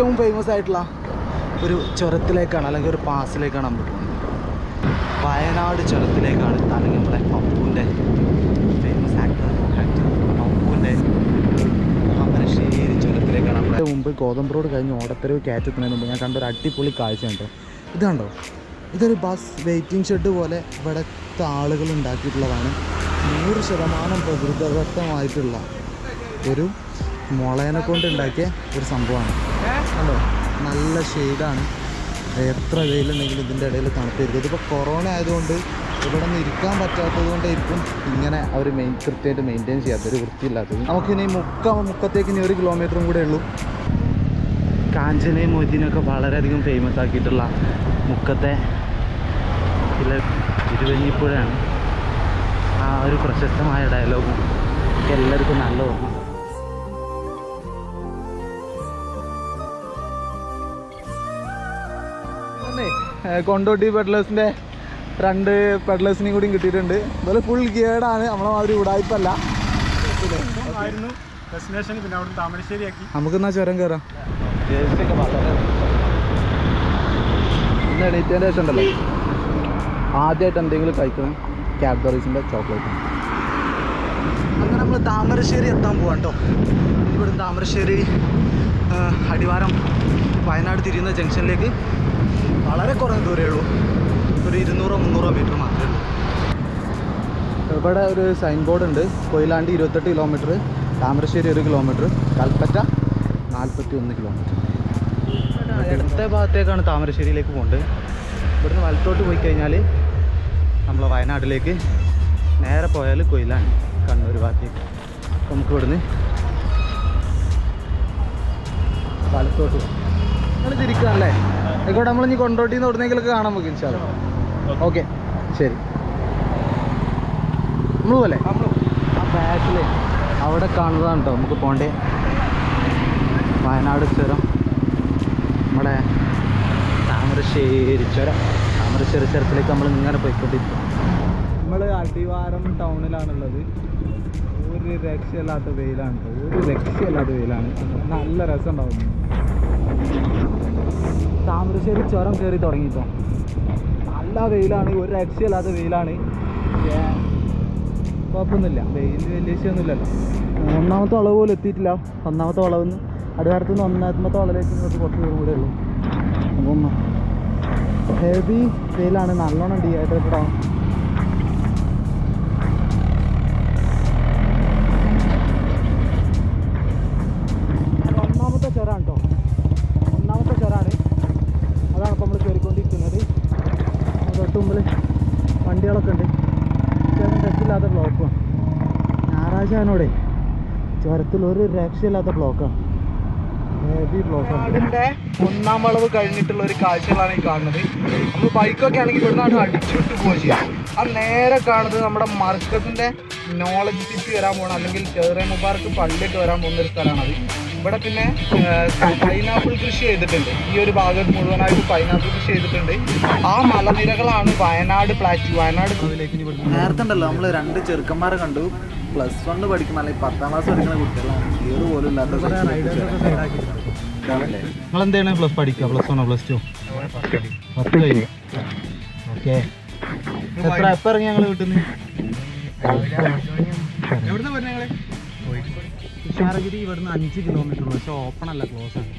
ഏറ്റവും ഫേമസ് ആയിട്ടുള്ള ഒരു ചുരത്തിലേക്കാണ് അല്ലെങ്കിൽ ഒരു പാസിലേക്കാണ് നമ്മൾ പോകുന്നത്. വയനാട് ചുരത്തിലേക്കാണ് അല്ലെങ്കിൽ നമ്മുടെ പപ്പുവിന്റെ ഫേമസ് ആക്ടർ ആക്ടർ പപ്പുവിന്റെ അമരശ്ശേരി ചുരത്തിലേക്കാണ് നമ്മുടെ മുമ്പ് ഗോതമ്പ് റോഡ് കഴിഞ്ഞ് ഓടത്തരവ് കയറ്റത്തുന്നതിന് മുമ്പ് ഞാൻ കണ്ട ഒരു അടിപൊളി കാഴ്ച കണ്ടോ. ഇത് കണ്ടോ? ഇതൊരു ബസ് വെയിറ്റിംഗ് ഷെഡ് പോലെ ഇവിടുത്തെ ആളുകൾ ഉണ്ടാക്കിയിട്ടുള്ളതാണ്. നൂറ് ശതമാനം പ്രകൃതിദത്തമായിട്ടുള്ള ഒരു മുളയനെ കൊണ്ട് ഉണ്ടാക്കിയ ഒരു സംഭവമാണ്. കണ്ടോ നല്ല ഷെയ്ഡാണ് എത്ര വെയിലുണ്ടെങ്കിലും ഇതിന്റെ ഇടയിൽ തണുപ്പായിരിക്കും ഇതിപ്പോൾ കൊറോണ ആയതുകൊണ്ട് ഇവിടെ നിന്ന് ഇരിക്കാൻ പറ്റാത്തത് കൊണ്ടായിരിക്കും ഇങ്ങനെ അവർ മെയിൻ കൃത്യമായിട്ട് മെയിന്റെയിൻ ചെയ്യാത്തത്. വൃത്തിയില്ലാത്തത്. നമുക്കിനി മുക്ക മുക്കത്തേക്ക് ഇനി ഒരു കിലോമീറ്ററും കൂടെ ഉള്ളൂ. കാഞ്ചനയും മൊയ്തീനൊക്കെ വളരെയധികം ഫേമസ് ആക്കിയിട്ടുള്ള മുക്കത്തെ ചില തിരുവഞ്ഞിപ്പുഴയാണ്. ആ ഒരു പ്രശസ്തമായ ഡയലോഗും എല്ലാവർക്കും നല്ല ഓർമ്മ. കൊണ്ടോട്ടി പെഡ്ലേഴ്സിന്റെ രണ്ട് പെഡ്ലേഴ്സിനെയും കൂടി കിട്ടിയിട്ടുണ്ട്. അതുപോലെ ഫുൾ ഗിയേഡാണ് നമ്മളെ മാതിരി ഉടായ്പല്ല. ആയിരുന്നു എന്നാ പിന്നെ അവിടെ താമരശ്ശേരി ആക്കി നമുക്കെന്നാ ചുരം കയറാം ഇന്ന് എണീറ്റതിന്റെ ശേഷം ഉണ്ടല്ലോ. ആദ്യമായിട്ട് എന്തെങ്കിലും കഴിക്കണം. കാഡ്ബറീസിന്റെ ചോക്ലേറ്റ് അങ്ങനെ നമ്മൾ താമരശ്ശേരി എത്താൻ പോവാം കേട്ടോ ഇവിടെ താമരശ്ശേരി അടിവാരം വയനാട് തിരിയുന്ന ജംഗ്ഷനിലേക്ക് വളരെ കുറഞ്ഞ ദൂരമേ ഉള്ളൂ. ഒരു ഇരുന്നൂറോ മുന്നൂറോ മീറ്റർ മാത്രമേ ഉള്ളൂ. ഇവിടെ ഒരു സൈൻ ബോർഡ് ഉണ്ട്. കൊയിലാണ്ടി ഇരുപത്തെട്ട് കിലോമീറ്റർ താമരശ്ശേരി ഒരു കിലോമീറ്റർ കൽപ്പറ്റ നാൽപ്പത്തി ഒന്ന് കിലോമീറ്റർ ഇടത്തെ ഭാഗത്തേക്കാണ് താമരശ്ശേരിയിലേക്ക് പോകേണ്ടത് ഇവിടുന്ന് വലത്തോട്ട് പോയി കഴിഞ്ഞാൽ നമ്മൾ വയനാട്ടിലേക്ക് നേരെ പോയാൽ കൊയിലാണ്ടി കണ്ണൂർ ഭാഗത്തേക്ക്. നമുക്ക് ഇവിടുന്ന് വലത്തോട്ട് പോകാം. നിങ്ങൾ തിരിക്കുകയാണല്ലേ ആയിക്കോട്ടെ നമ്മൾ ഇനി കൊണ്ടോട്ടിന്ന് എവിടുന്നെങ്കിലൊക്കെ കാണാൻ നമുക്ക് ഇൻഷാല്ല ഓക്കെ. ശരി. നമ്മൾ പോലെ ആ ബാക്കിൽ അവിടെ കാണുന്നതാണ് കേട്ടോ നമുക്ക് പോണ്ടേ? വയനാട് ചുരം. നമ്മുടെ താമരശ്ശേരി ചുരം. താമരശ്ശേരി ചുരത്തിലേക്ക് നമ്മൾ ഇങ്ങനെ പോയിക്കൊണ്ടിരിക്കും. നമ്മൾ അടിവാരം ടൗണിലാണുള്ളത്. ഒരു രക്ഷയില്ലാത്ത വെയിലാണ്. ഒരു രക്ഷയില്ലാത്ത വെയിലാണ്. നല്ല രസം ഉണ്ടാവും താമരശ്ശേരി ചുരം കയറി തുടങ്ങിയിട്ടോ നല്ല വെയിലാണ് ഒരു രക്ഷയില്ലാത്ത വെയിലാണ്. കുഴപ്പമൊന്നുമില്ല. വെയിൽ വലിയ വിഷയമൊന്നുമില്ലല്ലോ. ഒന്നാമത്തെ വളവ് പോലും എത്തിയിട്ടില്ല. ഒന്നാമത്തെ വളവ് നിന്ന് നിന്ന് ഒന്നാമത്തെ വളവിലേക്ക് ഇങ്ങോട്ട് കുറച്ച് ദൂരം കൂടെ ഉള്ളൂ. അപ്പം ഹെവി വെയിലാണ്. നല്ലോണം ഡീഹൈഡ്രേറ്റഡ് ആവും ഞായറാഴ്ച ആണോടെ ചുരത്തിൽ ഒരു രക്ഷയില്ലാത്ത ബ്ലോക്കാണ് അതിന്റെ ഒന്നാം വളവ് കഴിഞ്ഞിട്ടുള്ള ഒരു കാഴ്ചകളാണ് ഈ കാണുന്നത്. നമ്മൾ ബൈക്കൊക്കെ ആണെങ്കിൽ ഇവിടുന്ന് അടിച്ചുവിട്ട് പോവുക ചെയ്യാം. ആ നേരെ കാണുന്നത് നമ്മുടെ മർക്കസിന്റെ നോളജ് സിറ്റി വരാൻ പോകണം അല്ലെങ്കിൽ ചെറിയ മുബാർക്ക് പള്ളിയൊക്കെ വരാൻ പോകുന്ന ഒരു സ്ഥലമാണത് ഇവിടെ പിന്നെ പൈനാപ്പിൾ കൃഷി ചെയ്തിട്ടുണ്ട്. ഈ ഒരു ഭാഗത്ത് മുഴുവനായിട്ട് പൈനാപ്പിൾ കൃഷി ചെയ്തിട്ടുണ്ട്. ആ മലനിരകളാണ് വയനാട് പ്ലാറ്റ് വയനാട് നേരത്തെ ഉണ്ടല്ലോ നമ്മൾ രണ്ട് ചെറുക്കന്മാരെ കണ്ടു. പ്ലസ് വൺ പഠിക്കുന്ന അല്ലെങ്കിൽ പത്താം ക്ലാസ് പഠിക്കുന്ന കുട്ടികളാണ്. ഏത് പോലും ഇല്ലാത്ത നിങ്ങൾ എന്താണ് പ്ലസ് പഠിക്കുക? പ്ലസ് വണ്ണോ പ്ലസ് ടു പത്ത് കഴിഞ്ഞു. ഓക്കെ എത്ര എപ്പോൾ ഇറങ്ങി ഞങ്ങൾ വീട്ടിൽ നിന്ന് എവിടുന്ന പറഞ്ഞ തുഷാരഗിരി ഇവിടുന്ന് അഞ്ച് കിലോമീറ്റർ പക്ഷെ ഓപ്പൺ അല്ല ക്ലോസ് ആണ്.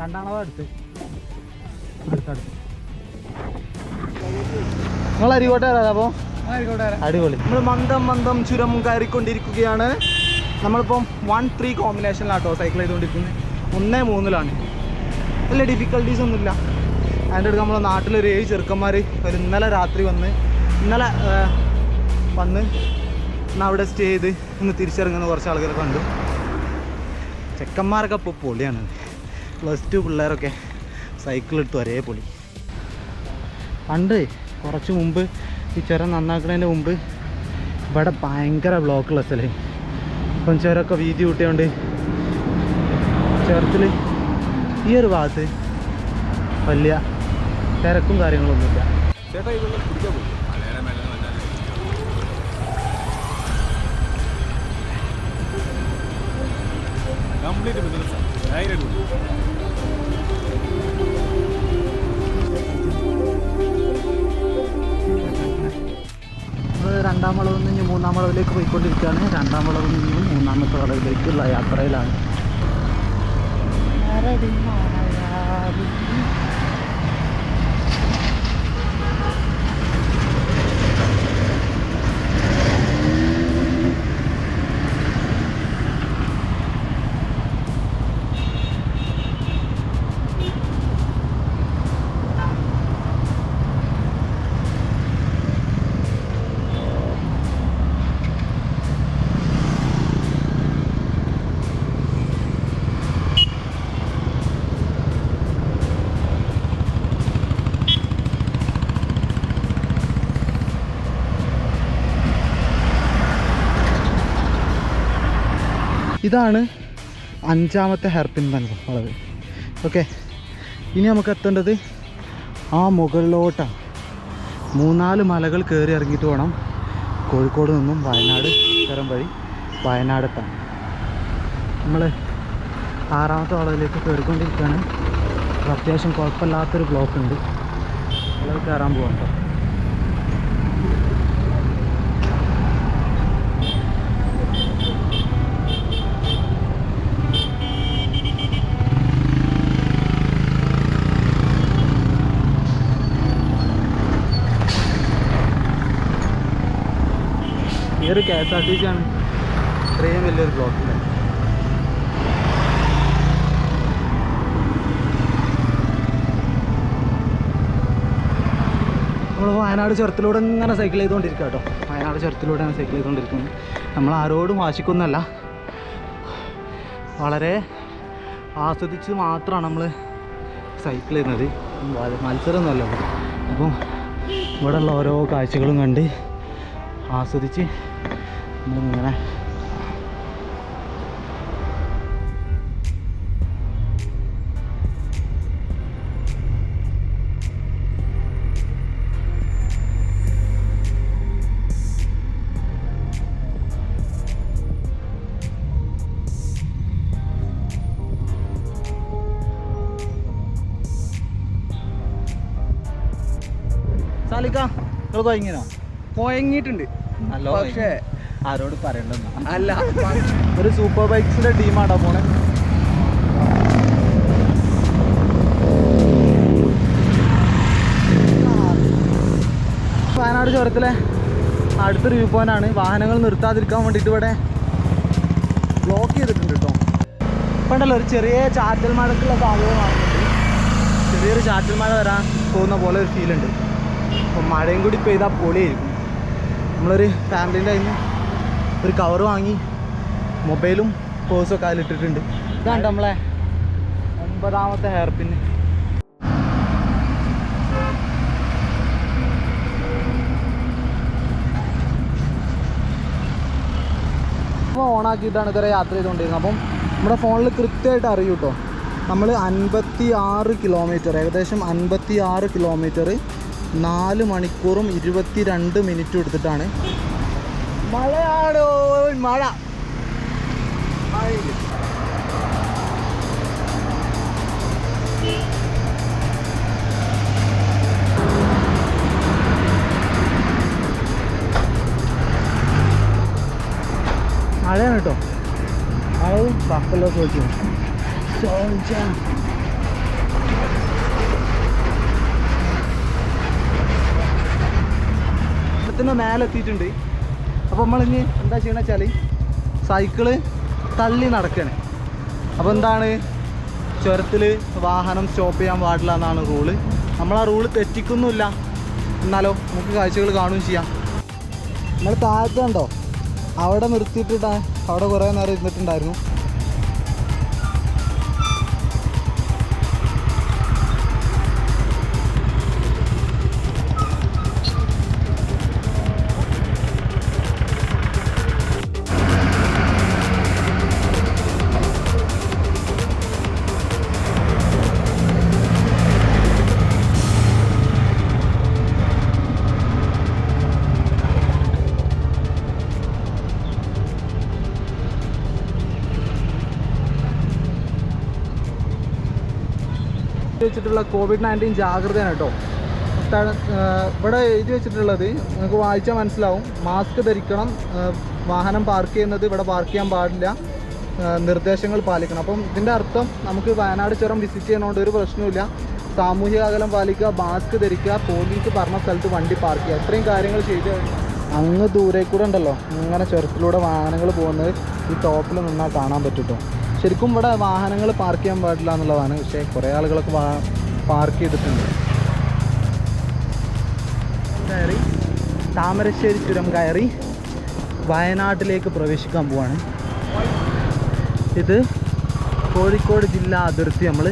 ാണ് അടുത്ത് അടുത്തടുത്ത്. നിങ്ങൾ അരികോട്ടെ വരാം അപ്പോൾ അടിപൊളി. നമ്മൾ മന്ദം മന്ദം ചുരം കയറിക്കൊണ്ടിരിക്കുകയാണ്. നമ്മളിപ്പം വൺ ത്രീ കോമ്പിനേഷനിലാട്ടോ സൈക്കിൾ ചെയ്തുകൊണ്ടിരിക്കുന്നത്. ഒന്നേ മൂന്നിലാണ്. വലിയ ഡിഫിക്കൽട്ടീസ് ഒന്നുമില്ല. അതിന്റെ അടുത്ത് നമ്മളെ നാട്ടിലൊരു ഏഴ് ചെറുക്കന്മാർ ഒരു ഇന്നലെ രാത്രി വന്ന് ഇന്നലെ വന്ന് ഇന്ന് അവിടെ സ്റ്റേ ചെയ്ത് ഇന്ന് തിരിച്ചിറങ്ങുന്ന കുറച്ച് ആളുകളെ കണ്ടു. ചെക്കന്മാരൊക്കെ ഇപ്പോൾ പൊളിയാണ്. പ്ലസ് ടു പിള്ളേരൊക്കെ സൈക്കിൾ എടുത്ത് ഒരേ പൊളി. പണ്ട് കുറച്ച് മുമ്പ് ഈ ചുരം നന്നാക്കുന്നതിന് മുമ്പ് ഇവിടെ ഭയങ്കര ബ്ലോക്കുള്ള സ്ഥലം. ഇപ്പം ചുരമൊക്കെ വീതി കൂട്ടിയോണ്ട് ചുരത്തിൽ ഈ ഒരു ഭാഗത്ത് വലിയ തിരക്കും കാര്യങ്ങളൊന്നുമില്ല. ചേട്ടാ രണ്ടാം വളവിൽ നിന്ന് മൂന്നാം വളവിലേക്ക് പോയിക്കൊണ്ടിരിക്കുകയാണ്. രണ്ടാം വളവിൽ നിന്ന് മൂന്നാമത്തെ വളവിലേക്കുള്ള യാത്രയിലാണ്. ഇതാണ് അഞ്ചാമത്തെ ഹെയർപിൻ തന്നെ വളവ്. ഓക്കെ ഇനി നമുക്ക് എത്തേണ്ടത് ആ മുകളിലോട്ടാണ്. മൂന്നാൽ മലകൾ കയറി ഇറങ്ങിയിട്ട് വേണം കോഴിക്കോട് നിന്നും വയനാട് ചുരം വഴി വയനാടെത്താൻ. നമ്മൾ ആറാമത്തെ വളവിലേക്ക് കയറിക്കൊണ്ടിരിക്കുകയാണ്. അത്യാവശ്യം കുഴപ്പമില്ലാത്തൊരു ബ്ലോക്ക് ഉണ്ട്. വളവ് കയറാൻ പോകാം ഈ ഒരു K S R T C ആണ്. ഇത്രയും വലിയൊരു ബ്ലോക്ക് നമ്മൾ വയനാട് ചുരത്തിലൂടെ ഇങ്ങനെ സൈക്കിൾ ചെയ്തുകൊണ്ടിരിക്കുക കേട്ടോ വയനാട് ചുരത്തിലൂടെയാണ് സൈക്കിൾ ചെയ്തുകൊണ്ടിരിക്കുന്നത് നമ്മൾ ആരോടും വാശിക്കൊന്നല്ല വളരെ ആസ്വദിച്ച് മാത്രമാണ് നമ്മൾ സൈക്കിൾ ചെയ്യുന്നത്. മത്സരമൊന്നുമല്ല. അപ്പം ഇവിടെയുള്ള ഓരോ കാഴ്ചകളും കണ്ട് ആസ്വദിച്ച് നമ്മളിങ്ങനെ സാലിക്ക നിങ്ങൾ കൊയങ്ങിനോ? കൊയങ്ങിയിട്ടുണ്ട് പക്ഷേ ആരോട് പറയണ്ടെന്ന്? അല്ല. ഒരു സൂപ്പർ ബൈക്സിന്റെ ടീമാണോ പോണേ? വയനാട് ചുരത്തിലെ അടുത്തൊരു വ്യൂ പോയിന്റ് ആണ്. വാഹനങ്ങൾ നിർത്താതിരിക്കാൻ വേണ്ടിയിട്ട് ഇവിടെ ബ്ലോക്ക് ചെയ്തിട്ടുണ്ട് കേട്ടോ പണ്ടല്ലോ ഒരു ചെറിയ ചാറ്റൽ മഴക്കുള്ള സാധ്യത ചെറിയൊരു ചാറ്റൽ മഴ വരാൻ പോകുന്ന പോലെ ഒരു ഫീലുണ്ട് അപ്പം മഴയും കൂടി പെയ്താൽ പൊളിയായിരിക്കും. നമ്മളൊരു ഫാമിലിന്റെ അതിന് ഒരു കവർ വാങ്ങി മൊബൈലും പേഴ്സും ഒക്കെ അതിലിട്ടിട്ടുണ്ട് ഇതാണ് നമ്മളെ ഒമ്പതാമത്തെ ഹെയർ പിന്ന് ഓണാക്കിയിട്ടാണ് ഇതുവരെ യാത്ര ചെയ്തുകൊണ്ടിരുന്നത്. അപ്പം നമ്മുടെ ഫോണിൽ കൃത്യമായിട്ട് അറിയൂ കേട്ടോ നമ്മൾ അൻപത്തി ആറ് കിലോമീറ്റർ ഏകദേശം അൻപത്തി ആറ് കിലോമീറ്റർ നാല് മണിക്കൂറും ഇരുപത്തി രണ്ട് മിനിറ്റും എടുത്തിട്ടാണ്. മഴയാണോ മഴ. മഴയാണ് കേട്ടോ. മഴയും ബഫല്ലോ വെച്ചു. ത്തിന്റെ മേലെ എത്തിയിട്ടുണ്ട് അപ്പോൾ നമ്മളിനി എന്താ ചെയ്യണമെന്ന് വെച്ചാൽ സൈക്കിൾ തള്ളി നടക്കുകയാണ് അപ്പോൾ എന്താണ്? ചുരത്തിൽ വാഹനം സ്റ്റോപ്പ് ചെയ്യാൻ പാടില്ല എന്നാണ് റൂൾ നമ്മൾ ആ റൂൾ തെറ്റിക്കൊന്നുമില്ല. എന്നാലോ നമുക്ക് കാഴ്ചകൾ കാണുകയും ചെയ്യാം. നമ്മൾ താഴത്തുണ്ടോ അവിടെ നിർത്തിയിട്ടിട്ടാണ്. അവിടെ കുറേ നേരം ഇരുന്നിട്ടുണ്ടായിരുന്നു. വെച്ചിട്ടുള്ള കോവിഡ് നയന്റീൻ ജാഗ്രതയാണ് കേട്ടോ. ഇവിടെ എഴുതി വെച്ചിട്ടുള്ളത്. നിങ്ങൾക്ക് വായിച്ചാൽ മനസ്സിലാവും. മാസ്ക് ധരിക്കണം വാഹനം പാർക്ക് ചെയ്യുന്നത് ഇവിടെ പാർക്ക് ചെയ്യാൻ പാടില്ല. നിർദ്ദേശങ്ങൾ പാലിക്കണം. അപ്പം ഇതിന്റെ അർത്ഥം നമുക്ക് വയനാട് ചുരം വിസിറ്റ് ചെയ്യണോണ്ട് ഒരു പ്രശ്നമില്ല സാമൂഹിക അകലം പാലിക്കുക മാസ്ക് ധരിക്കുക പോലീസ് പറഞ്ഞ സ്ഥലത്ത് വണ്ടി പാർക്ക് ചെയ്യുക. ഇത്രയും കാര്യങ്ങൾ ചെയ്ത് അങ്ങ് ദൂരെ കൂടെ ഉണ്ടല്ലോ. ഇങ്ങനെ ചുരത്തിലൂടെ വാഹനങ്ങൾ പോകുന്നത് ഈ ടോപ്പിൽ നിന്നാൽ കാണാൻ പറ്റും ശരിക്കും ഇവിടെ വാഹനങ്ങൾ പാർക്ക് ചെയ്യാൻ പാടില്ല എന്നുള്ളതാണ്. പക്ഷേ കുറേ ആളുകളൊക്കെ പാർക്ക് ചെയ്തിട്ടുണ്ട്. കയറി. താമരശ്ശേരി ചുരം കയറി വയനാട്ടിലേക്ക് പ്രവേശിക്കാൻ പോവാണ്. ഇത് കോഴിക്കോട് ജില്ലാ അതിർത്തി നമ്മൾ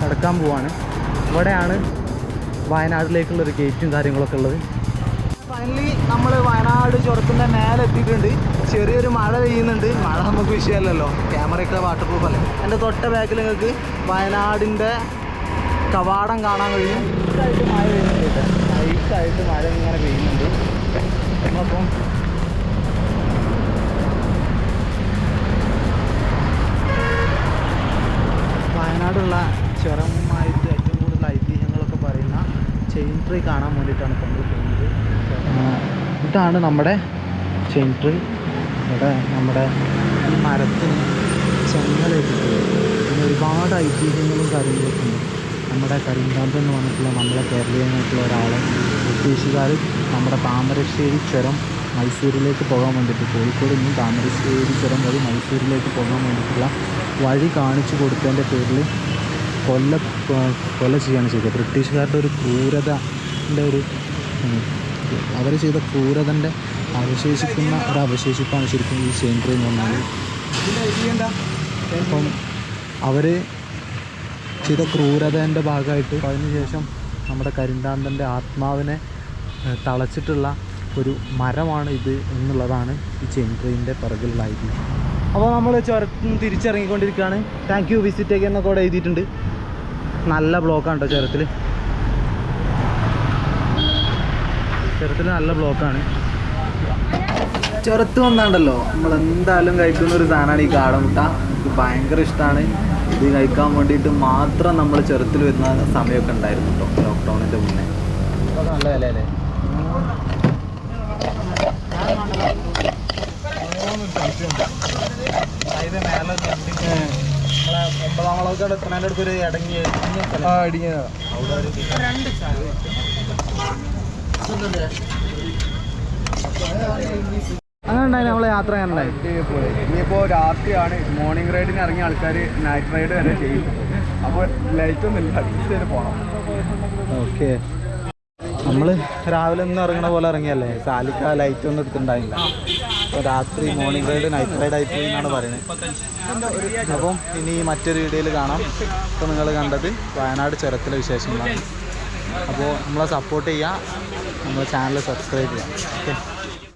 കടക്കാൻ പോവാണ്. ഇവിടെയാണ് വയനാട്ടിലേക്കുള്ളൊരു ഗേറ്റും കാര്യങ്ങളൊക്കെ ഉള്ളത്. ഫൈനലി നമ്മൾ വയനാട് ചുരത്തിന്റെ മേലെ എത്തിയിട്ടുണ്ട്. ചെറിയൊരു മഴ പെയ്യുന്നുണ്ട്. മഴ നമുക്ക് വിഷയമല്ലല്ലോ. ക്യാമറയൊക്കെ വാട്ടർ പ്രൂഫ് അല്ലേ? എന്റെ തൊട്ട ബാക്കിൽ നിങ്ങൾക്ക് വയനാടിന്റെ കവാടം കാണാൻ കഴിയും. നൈസായിട്ട് മഴ പെയ്യുന്നുണ്ട് നൈസായിട്ട് മഴ ഇങ്ങനെ പെയ്യുന്നുണ്ട്. നമ്മളപ്പം വയനാടുള്ള ചുരമായിട്ട് ഏറ്റവും കൂടുതൽ ഐതിഹ്യങ്ങളൊക്കെ പറയുന്ന ചെയിൻ ട്രീ കാണാൻ വേണ്ടിയിട്ടാണ് ഇപ്പോൾ നമ്മൾ പോകുന്നത്. ആ, ഇതാണ് നമ്മുടെ ചെയിൻ ട്രീ ഇവിടെ നമ്മുടെ ഈ മരത്തിന് ചെങ്ങലേറ്റിട്ടുള്ളത് പിന്നെ ഒരുപാട് ഐതിഹ്യങ്ങളും കാര്യങ്ങളൊക്കെ ഉണ്ട്. നമ്മുടെ കരിങ്കാന്തൻ എന്ന് പറഞ്ഞിട്ടുള്ള നമ്മളെ കേരളീയനായിട്ടുള്ള ഒരാൾ ബ്രിട്ടീഷുകാർ നമ്മുടെ താമരശ്ശേരി ചുരം മൈസൂരിലേക്ക് പോകാൻ വേണ്ടിയിട്ട് കോഴിക്കോട് നിന്നും താമരശ്ശേരി ചുരം വഴി മൈസൂരിലേക്ക് പോകാൻ വേണ്ടിയിട്ടുള്ള വഴി കാണിച്ചു കൊടുത്തതിന്റെ പേരിൽ കൊല്ല കൊല ചെയ്യാണ് ചെയ്തത്. ബ്രിട്ടീഷുകാരുടെ ഒരു ക്രൂരതന്റെ ഒരു അവർ ചെയ്ത ക്രൂരതന്റെ അവശേഷിക്കുന്ന ഒരു അവശേഷിപ്പാണ് ശരിക്കും ഈ ചെയിൻട്രി എന്ന് പറഞ്ഞാൽ അപ്പം അവർ ചെയ്ത ക്രൂരതേന്റെ ഭാഗമായിട്ട് അതിനുശേഷം നമ്മുടെ കരിന്താന്തന്റെ ആത്മാവിനെ തളച്ചിട്ടുള്ള ഒരു മരമാണ് ഇത് എന്നുള്ളതാണ് ഈ ചെയിൻ ട്രെയിനിന്റെ അപ്പോൾ നമ്മൾ ചുരത്തുനിന്ന് തിരിച്ചിറങ്ങിക്കൊണ്ടിരിക്കുകയാണ്. താങ്ക് യു വിസിറ്റ് എന്നൊക്കെ അവിടെ എഴുതിയിട്ടുണ്ട്. നല്ല ബ്ലോക്കാണ് കേട്ടോ ചുരത്തിൽ ചുരത്തിൽ നല്ല ബ്ലോക്കാണ്. ചെറുത്ത് വന്നാണ്ടല്ലോ. നമ്മൾ എന്തായാലും കഴിക്കുന്ന ഒരു സാധനമാണ് ഈ കാടമുട്ട എനിക്ക് ഭയങ്കര ഇഷ്ടമാണ് ഇത് കഴിക്കാൻ വേണ്ടിയിട്ട് മാത്രം നമ്മൾ ചെറുത്തിൽ വരുന്ന സമയമൊക്കെ ഉണ്ടായിരുന്നു കേട്ടോ ലോക്ക്ഡൗണിന്റെ മുന്നേ. നല്ല വില അല്ലേ ഒമ്പതാം വളവൊക്കെ എത്തുന്നതിന്റെ അടുത്ത് ഒരു ഇടങ്ങി അവിടെ ഒരു അങ്ങനെ നമ്മൾ യാത്ര അങ്ങനെ ഇനിയിപ്പോ രാത്രിയാണ്. മോർണിംഗ് റൈഡിന് ഇറങ്ങിയ ആൾക്കാർ നൈറ്റ് റൈഡ് വരെ ചെയ്യും. അപ്പോൾ ലൈറ്റ് ഒന്നും ഇല്ല. പോണം. പോകണം ഓക്കെ. നമ്മൾ രാവിലെ ഒന്നും ഇറങ്ങണ പോലെ ഇറങ്ങിയല്ലേ? സാലിക്ക ലൈറ്റ് ഒന്നും എടുത്തിട്ടുണ്ടായില്ല. അപ്പോൾ രാത്രി മോർണിംഗ് റൈഡ് നൈറ്റ് റൈഡ് ആയി പോയി എന്നാണ് പറയുന്നത്. അപ്പം ഇനി മറ്റൊരു വീഡിയോയിൽ കാണാം. ഇപ്പോൾ നിങ്ങൾ കണ്ടത് വയനാട് ചുരത്തിലെ വിശേഷങ്ങളാണ്. അപ്പോൾ നമ്മളെ സപ്പോർട്ട് ചെയ്യുക നമ്മളെ ചാനൽ സബ്സ്ക്രൈബ് ചെയ്യുക ഓക്കെ